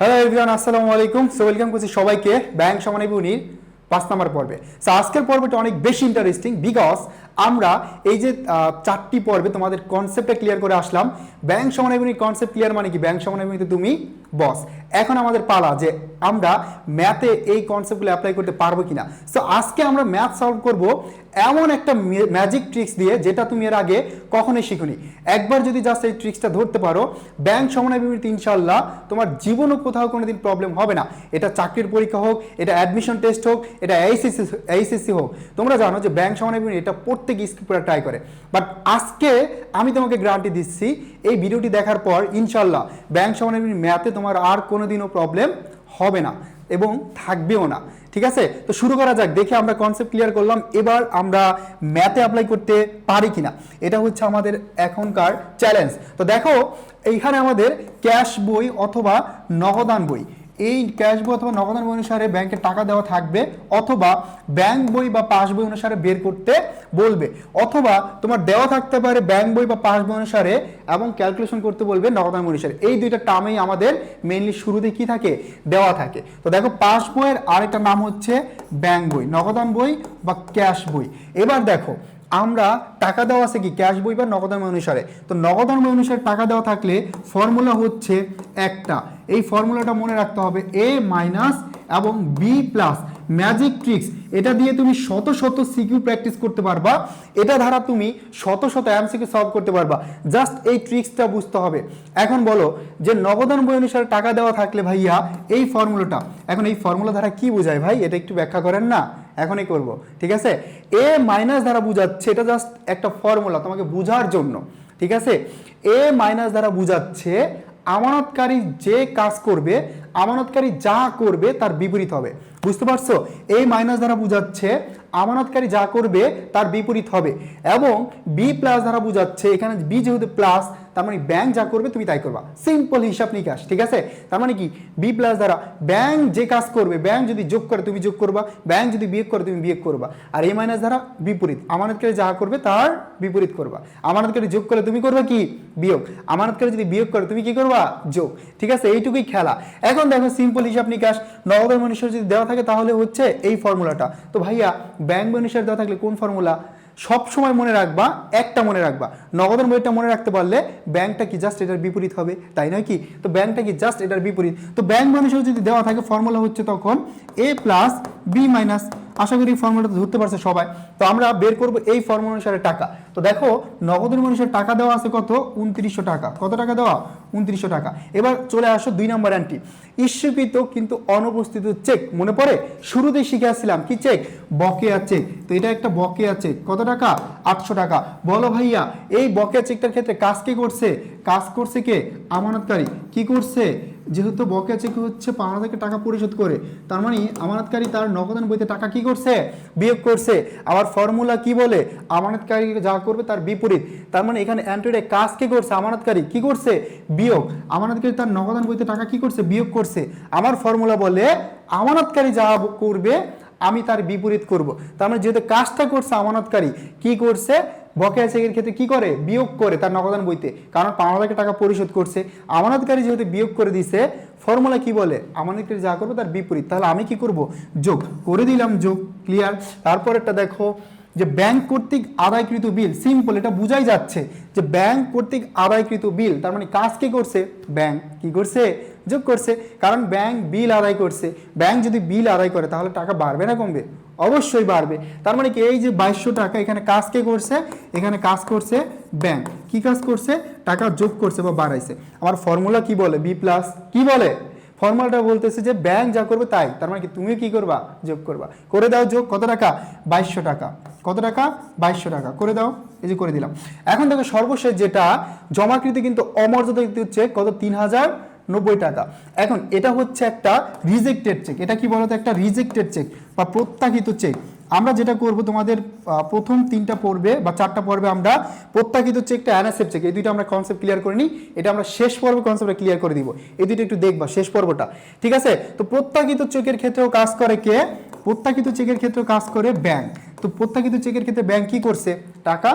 Hello everyone আসসালামু আলাইকুম so welcome করছি সবাইকে ব্যাংক সমানি বুনির পাঁচ নাম্বার পর্বে। সো আজকের পর্বটা অনেক বেশি ইন্টারেস্টিং বিকজ আমরা এই যে চারটি পর্বে তোমাদের কনসেপ্টটা ক্লিয়ার করে আসলাম। ব্যাংক সমানাইবুনির কনসেপ্ট ক্লিয়ার মানে কি? ব্যাংক সমানাইবুনিতে তুমি বস এখন আমাদের পালা যে আমরা ম্যাথে এই কনসেপ্টগুলো অ্যাপ্লাই করতে পারব কিনা? সো আজকে আমরা ম্যাথ সলভ করব এমন একটা ম্যাজিক ট্রিক্স দিয়ে যেটা তুমি এর আগে কখনোই শিখুনি। একবার যদি জাস্ট এই ট্রিক্সটা ধরতে পারো ব্যাংক সমন্বয় বিবৃতি ইনশাল্লাহ তোমার জীবনও কোথাও কোনোদিন প্রবলেম হবে না। এটা চাকরির পরীক্ষা হোক, এটা অ্যাডমিশন টেস্ট হোক, এটা এইচএসসি এইচএসসি হোক, তোমরা জানো যে ব্যাংক সমন্বয় বিবৃতি এটা প্রত্যেক স্কুল ট্রাই করে। বাট আজকে আমি তোমাকে গ্যারান্টি দিচ্ছি, এই ভিডিওটি দেখার পর ইনশাল্লাহ ব্যাংক সমন্বয় ম্যাথে তোমার আর কোনোদিনও প্রবলেম হবে না এবং থাকবেও না। ঠিক আছে? তো শুরু করা যাক, দেখে আমরা কনসেপ্ট ক্লিয়ার করলাম। এবার আমরা ম্যাথে অ্যাপ্লাই করতে পারি কিনা। এটা হচ্ছে আমাদের এখনকার চ্যালেঞ্জ তো দেখো, এইখানে আমাদের ক্যাশ বই অথবা নগদান বই। এই ক্যাশ বই অথবা নগদান বই অনুসারে ব্যাংকে টাকা দেওয়া থাকবে অথবা ব্যাংক বই বা পাস বই অনুসারে বের করতে বলবে। অথবা তোমার দেওয়া থাকতে পারে ব্যাংক বই বা পাস বই অনুসারে এবং ক্যালকুলেশন করতে বলবে নগদান বই অনুসারে। এই দুইটা টার্মেই আমাদের মেইনলি শুরুতে কি থাকে? দেওয়া থাকে। তো দেখো পাস বইয়ের আরেকটা নাম হচ্ছে ব্যাংক বই, নগদান বই বা ক্যাশ বই। এবার দেখো আমরা টাকা দেওয়া আছে কি ক্যাশ বই বা নগদান অনুসারে? তো নগদান অনুসারে টাকা দেওয়া থাকলে ফর্মুলা হচ্ছে একটা। এই ফর্মুলাটা মনে রাখতে হবে এ মাইনাস এবং বি প্লাস ম্যাজিক ট্রিক্স এটা দিয়ে তুমি শত শত সিকিউ প্র্যাকটিস করতে পারবা। এটা ধারা তুমি শত শত এমসিকিউ সলভ করতে পারবা। জাস্ট এই ট্রিক্সটা বুঝতে হবে। এখন বলো যে নগদান বই অনুসারে টাকা দেওয়া থাকলে ভাইয়া এই ফর্মুলাটা এখন এই ফর্মুলা ধারা কি বোঝায় ভাই? এটা একটু ব্যাখ্যা করেন না? এখনই করব, ঠিক আছে? এ মাইনাস দ্বারা বোঝাচ্ছে, এটা জাস্ট একটা ফর্মুলা তোমাকে বোঝার জন্য, ঠিক আছে? এ মাইনাস দ্বারা বোঝাচ্ছে, আমানতকারী যে কাজ করবে, আমানতকারী যা করবে তার বিপরীত হবে, বুঝতে পারছ? এই মাইনাস দ্বারা বোঝাচ্ছে, আমানতকারী যা করবে তার বিপরীত হবে, এবং বি প্লাস দ্বারা বোঝাচ্ছে, এখানে বি যেহেতু প্লাস তার মানে ব্যাংক যা করবে তুমি তাই করবা। সিম্পল হিসাব নিকাশ, ঠিক আছে? তার মানে কি? বি প্লাস দ্বারা ব্যাংক যে কাজ করবে ব্যাংক যদি যোগ করে, তুমি যোগ করবা। ব্যাংক যদি বিয়োগ করে, তুমি বিয়োগ করবা। আর এ মাইনাস দ্বারা বিপরীত। আমানতকারী যা করবে, তার বিপরীত করবা। আমানতকারী যোগ করে তুমি করবে কি? বিয়োগ। আমানতকারী যদি বিয়োগ করে, তুমি কি করবা? যোগ। ঠিক আছে? এইটুকুই খেলা। এখন দেখো সিম্পল হিসাব নিকাশ। নগদের মনুষ্যের যদি দেওয়া থাকে, তাহলে হচ্ছে এই ফর্মুলাটা তো ভাইয়া ব্যাংক মনুষ্যের দেওয়া থাকলে কোন ফর্মুলা সব সময় মনে রাখবা, একটা মনে রাখবা। নগদের বইটা মনে রাখতে পারলে ব্যাংকটা কি জাস্ট এটার বিপরীত হবে, তাই নয় কি? তো ব্যাংকটা কি জাস্ট এটার বিপরীত? তো ব্যাংক মানুষের যদি দেওয়া থাকে ফর্মুলা হচ্ছে তখন এ প্লাস বি মাইনাস আশা করি ফর্মুলাটা ধরতে পারছে সবাই। তো আমরা বের করব এই ফর্মুলা অনুসারে টাকা। তো দেখো, নগদের মানুষের টাকা দেওয়া আছে কত? উনত্রিশশো টাকা। কত টাকা দেওয়া? উনত্রিশশো টাকা। এবার চলে আসো দুই নম্বর অ্যান্টি ইস্যুকৃত কিন্তু অনুপস্থিত চেক মনে পড়ে? শুরুতেই শিখে আসছিলাম কি চেক বকেয়া চেক তো এটা একটা বকেয়া চেক কত টাকা? আটশো টাকা। বলো ভাইয়া, এই বকেয়া চেকটার ক্ষেত্রে কাজ কি করছে? কাজ করছে কে? আমানতকারী। কি করছে? যেহেতু বকেয়া চেক হচ্ছে পাওনা থেকে টাকা পরিশোধ করে। তার মানে আমানতকারী তার নগদান বইতে টাকা কি করছে? বিয়োগ করছে। আবার ফর্মুলা কি বলে? আমানতকারী যা করবে তার বিপরীত। তার মানে এখানে অ্যান্ট্রয়েডে কাজ কি করছে? আমানতকারী। কি করছে? বিয়োগ। আমানতকারী তার নগদান বইতে টাকা কি করছে? বিয়োগ করছে। আমার ফর্মুলা বলে, আমানতকারী যা করবে, আমি তার বিপরীত করব। তার মানে যেহেতু কাজটা করছে আমানতকারী, কি করছে? বকেয়া চেকের ক্ষেত্রে কি করে? বিয়োগ করে তার নগদান বইতে। কারণ পাওনা থেকে টাকা পরিশোধ করছে। আমানতকারী যেহেতু বিয়োগ করে দিছে, ফর্মুলা কি বলে? আমানতকারী যা করবে তার বিপরীত। তাহলে আমি কি করব? যোগ করে দিলাম যোগ ক্লিয়ার তারপরেরটা দেখো যে ব্যাংক কর্তৃক আদায়কৃত বিল সিম্পল এটা বুঝাই যাচ্ছে যে ব্যাংক কর্তৃক আদায়কৃত বিল তার মানে কাজ কি করছে? ব্যাংক কি করছে? যোগ করছে। কারণ ব্যাংক বিল আদায় করছে। ব্যাংক যদি বিল আদায় করে, তাহলে টাকা বাড়বে না কমবে? অবশ্যই বাড়বে। তার মানে কি? এই যে বাইশশো টাকা, এখানে কাজ কে করছে? এখানে কাজ করছে ব্যাংক কি কাজ করছে? টাকা যোগ করছে বা বাড়াইছে। আমার ফর্মুলা কি বলে? বি প্লাস কি বলে? ফর্মুলাটা বলতেছে যে ব্যাংক যা করবে তাই। তার মানে কি তুমি কি করবা? যোগ করবা। করে দাও যোগ কত টাকা? বাইশশো টাকা। কত টাকা? বাইশশো টাকা। করে দাও। এই যে করে দিলাম। এখন দেখো সর্বশেষ যেটা, জমাকৃত কিন্তু অমর্যাদা হচ্ছে কত? তিন হাজার নব্বই টাকা। এখন এটা হচ্ছে একটা রিজেক্টেড চেক এটা কি বলতো? একটা রিজেক্টেড চেক বা প্রত্যাখিত চেক আমরা যেটা করব, তোমাদের প্রথম তিনটা পর্বে বা চারটা পর্বে আমরা প্রত্যাখিত চেকটা অ্যানাসেপ চেক এই দুইটা আমরা কনসেপ্ট ক্লিয়ার করে নিই। এটা আমরা শেষ পর্বে কনসেপ্টটা ক্লিয়ার করে দিব। এই দুইটা একটু দেখবা, শেষ পর্বটা। ঠিক আছে? তো প্রত্যাখিত চেকের ক্ষেত্রেও কাজ করে কে? প্রত্যাখিত চেকের ক্ষেত্রেও কাজ করে ব্যাংক তো প্রত্যাখিত চেকের ক্ষেত্রে ব্যাংক কি করছে? টাকা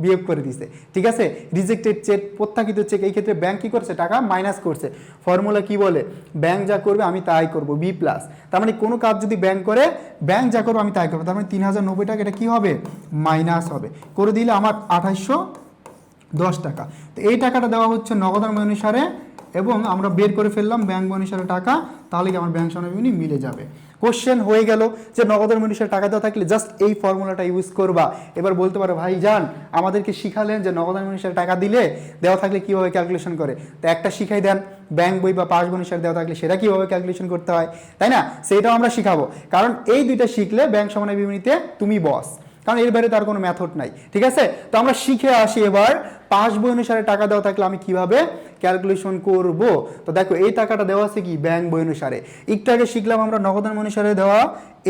বিয়োগ করে দিছে। ঠিক আছে? রিজেক্টেড চেক প্রত্যাখিত চেক এই ক্ষেত্রে ব্যাংক কী করছে? টাকা মাইনাস করছে। ফর্মুলা কি বলে? ব্যাংক যা করবে, আমি তাই করব বি প্লাস তার মানে কোনো কাজ যদি ব্যাংক করে ব্যাংক যা করব, আমি তাই করব। তার মানে তিন হাজার নব্বই টাকা, এটা কী হবে? মাইনাস হবে। করে দিলে আমার আঠাশশো দশ টাকা। তো এই টাকাটা দেওয়া হচ্ছে নগদ অনুসারে এবং আমরা বের করে ফেললাম ব্যাংক অনুসারে টাকা, তাহলে কি আমার ব্যাংক সনবিনী মিলে যাবে? কোশ্চেন হয়ে গেল যে নগদের অনুসারে টাকা দেওয়া থাকলে জাস্ট এই ফর্মুলাটা ইউজ করবা। এবার বলতে পারো ভাই যান আমাদেরকে শিখালেন যে নগদান অনুসারে টাকা দিলে দেওয়া থাকলে কীভাবে ক্যালকুলেশন করে? তো একটা শিখাই দেন ব্যাংক বই বা পাস অনুসারে দেওয়া থাকলে সেটা কীভাবে ক্যালকুলেশন করতে হয়? তাই না? সেইটাও আমরা শিখাবো। কারণ এই দুইটা শিখলে ব্যাংক সমানের বিবরণীতে তুমি বস কারণ এর বাইরে তার কোনো মেথড নাই, ঠিক আছে? তো আমরা শিখে আসি এবার পাঁচ বই অনুসারে টাকা দেওয়া থাকলে আমি কীভাবে ক্যালকুলেশন করব? তো দেখো, এই টাকাটা দেওয়া আছে কি? ব্যাংক বই অনুসারে। একটু আগে শিখলাম আমরা নগদান অনুসারে দেওয়া,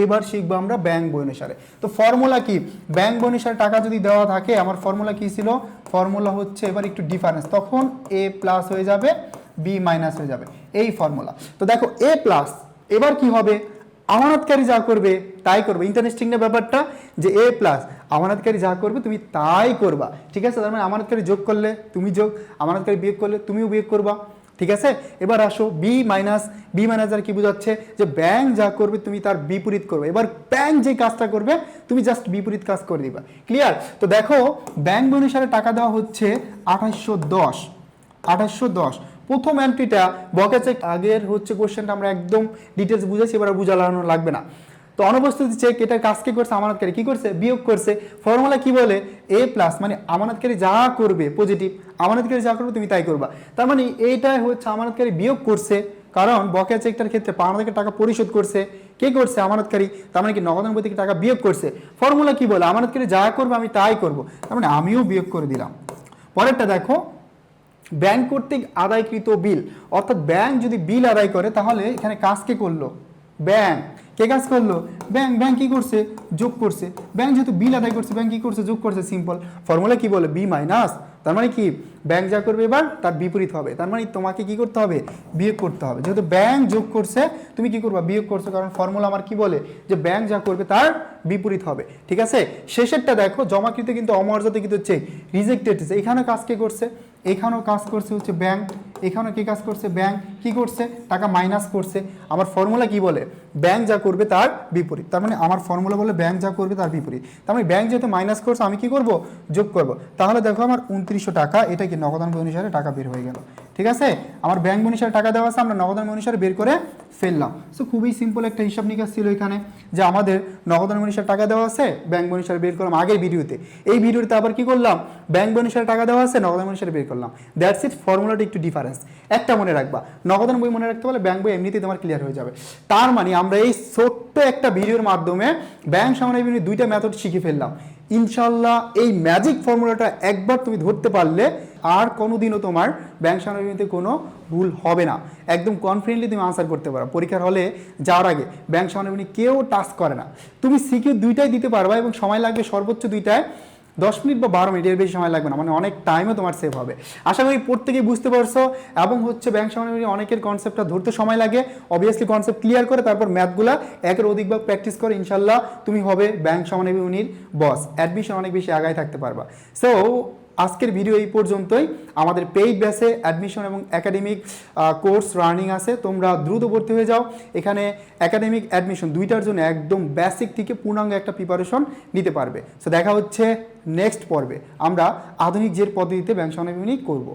এবার শিখব আমরা ব্যাংক বই অনুসারে। তো ফর্মুলা কি? ব্যাংক বই অনুসারে টাকা যদি দেওয়া থাকে, আমার ফর্মুলা কি ছিল? ফর্মুলা হচ্ছে এবার একটু ডিফারেন্স তখন এ প্লাস হয়ে যাবে বি মাইনাস হয়ে যাবে। এই ফর্মুলা তো দেখো এ প্লাস এবার কি হবে? আমানতকারী যা করবে, তাই করবে। ইন্টারেস্টিং না ব্যাপারটা যে এ প্লাস আমানতকারী যা করবে, তুমি তাই করবা। ঠিক আছে? তার মানে আমানতকারী যোগ করলে তুমি যোগ, আমানতকারী বিয়োগ করলে তুমিও বিয়োগ করবা। ঠিক আছে? এবার আসো বি মাইনাস বি মাইনাস আর কি বোঝাচ্ছে যে ব্যাংক যা করবে, তুমি তার বিপরীত করবে। এবার ব্যাংক যে কাজটা করবে, তুমি জাস্ট বিপরীত কাজ করে দিবা। ক্লিয়ার তো দেখো ব্যাংক অনুসারে টাকা দেওয়া হচ্ছে আঠাশশো দশ। আঠাশশো দশ। প্রথম এন্ট্রিটা বকে চেক আগের হচ্ছে কোশ্চেনটা আমরা একদম ডিটেলস বুঝেছি, এবার বুঝালানো লাগবে না। তো অনুপস্থিতি চেক এটার কাজ কি করছে? আমানতকারী। কি করছে? বিয়োগ করছে। ফর্মুলা কি বলে? এ প্লাস মানে আমানতকারী যা করবে পজিটিভ আমানতকারী যা করবে, তুমি তাই করবা। তার মানে এইটাই হচ্ছে আমানতকারী বিয়োগ করছে, কারণ বকেয়া চেকটার ক্ষেত্রে পাওনা থেকে টাকা পরিশোধ করছে। কে করছে? আমানতকারী। তার মানে কি নগদান বই থেকে টাকা বিয়োগ করছে। ফর্মুলা কি বলে? আমানতকারী যা করবে, আমি তাই করব। তার মানে আমিও বিয়োগ করে দিলাম। পরেরটা দেখো ব্যাংক কর্তৃক আদায়কৃত বিল। অর্থাৎ ব্যাংক যদি বিল আদায় করে, তাহলে এখানে কাজ কে করল? ব্যাংক। কে কাজ করল? ব্যাংক। ব্যাংক কি করছে? যোগ করছে। ব্যাংক যেহেতু বিল আদায় করছে, ব্যাংক কি করছে? যোগ করছে। সিম্পল। ফর্মুলা কি বলে? B minus. তার মানে কি? ব্যাংক যা করবে এবার, তার বিপরীত হবে। তার মানে তোমাকে কি করতে হবে? বিয়োগ করতে হবে। যেহেতু ব্যাংক যোগ করছে, তুমি কি করবা? বিয়োগ করছ। কারণ ফর্মুলা আমার কি বলে? যে ব্যাংক যা করবে, তার বিপরীত হবে, ঠিক আছে? শেষেরটা দেখো, জমাকৃত কিন্তু অমর্যাদা কিন্তু হচ্ছে রিজেক্টেড এখানে কাজ কে করছে? এখানেও কাজ করছে হচ্ছে ব্যাংক এখানেও কি কাজ করছে? ব্যাংক কি করছে? টাকা মাইনাস করছে। আবার ফর্মুলা কি বলে? ব্যাংক যা করবে তার বিপরীত। তার মানে আমার ফর্মুলা বলে ব্যাংক যা করবে তার বিপরীত। তার মানে ব্যাংক যেহেতু মাইনাস করছে, আমি কি করব? যোগ করব। তাহলে দেখো আমার উনত্রিশশো টাকা, এটা কি নগদান বই অনুসারে টাকা বের হয়ে গেল। ঠিক আছে? আমার ব্যাংক অনুসারে টাকা দেওয়া আছে, আমরা নগদান অনুসারে বের করে ফেললাম। সো খুবই সিম্পল একটা হিসাব নিকাশ ছিল এখানে, যে আমাদের নগদান অনুসারে টাকা দেওয়া আছে ব্যাংক অনুসারে বের করলাম আগের ভিডিওতে। এই ভিডিওতে আবার কি করলাম? ব্যাংক অনুসারে টাকা দেওয়া আছে নগদান অনুসারে বের করলাম। দ্যাটস ইট ফর্মুলাটা একটু ডিফারেন্স একটা মনে রাখবা নগদান বই মনে রাখতে পারলে ব্যাংক বই এমনিতেই তোমার ক্লিয়ার হয়ে যাবে। তার মানে আমরা এই ছোট্ট একটা ভিডিওর মাধ্যমে ব্যাংক সামনে দুইটা মেথড শিখে ফেললাম। ইনশাল্লাহ এই ম্যাজিক ফর্মুলাটা একবার তুমি ধরতে পারলে আর কোনোদিনও তোমার ব্যাংক সামনে কোনো ভুল হবে না। একদম কনফিডেন্টলি তুমি আনসার করতে পারো। পরীক্ষার হলে যাওয়ার আগে ব্যাংক সামনে কেউ টাচ করে না। তুমি সিকিউ দুইটাই দিতে পারবা এবং সময় লাগবে সর্বোচ্চ দুইটায় দশ মিনিট বা বারো মিনিটের বেশি সময় লাগবে না মানে অনেক টাইমও তোমার সেভ হবে। আশা করি প্রত্যেকেই বুঝতে পারছ, এবং হচ্ছে ব্যাংক সামনে অনেকের কনসেপ্টটা ধরতে সময় লাগে। অবভিয়াসলি কনসেপ্ট ক্লিয়ার করে, তারপর ম্যাথগুলা একের অধিক বা প্র্যাকটিস করে, ইনশাল্লাহ তুমি হবে ব্যাংক সামনে উনির বস অ্যাডমিশন অনেক বেশি আগায় থাকতে পারবা। সো আজকের ভিডিও এই পর্যন্তই। আমাদের পেইড ব্যাসে অ্যাডমিশন এবং একাডেমিক কোর্স রানিং আছে। তোমরা দ্রুত ভর্তি হয়ে যাও। এখানে একাডেমিক অ্যাডমিশন দুইটার জন্য একদম বেসিক থেকে পূর্ণাঙ্গ একটা প্রিপারেশন নিতে পারবে। সো দেখা হচ্ছে নেক্সট পর্বে। আমরা আধুনিক জের পদ্ধতিতে ব্যাংক সামনে করব।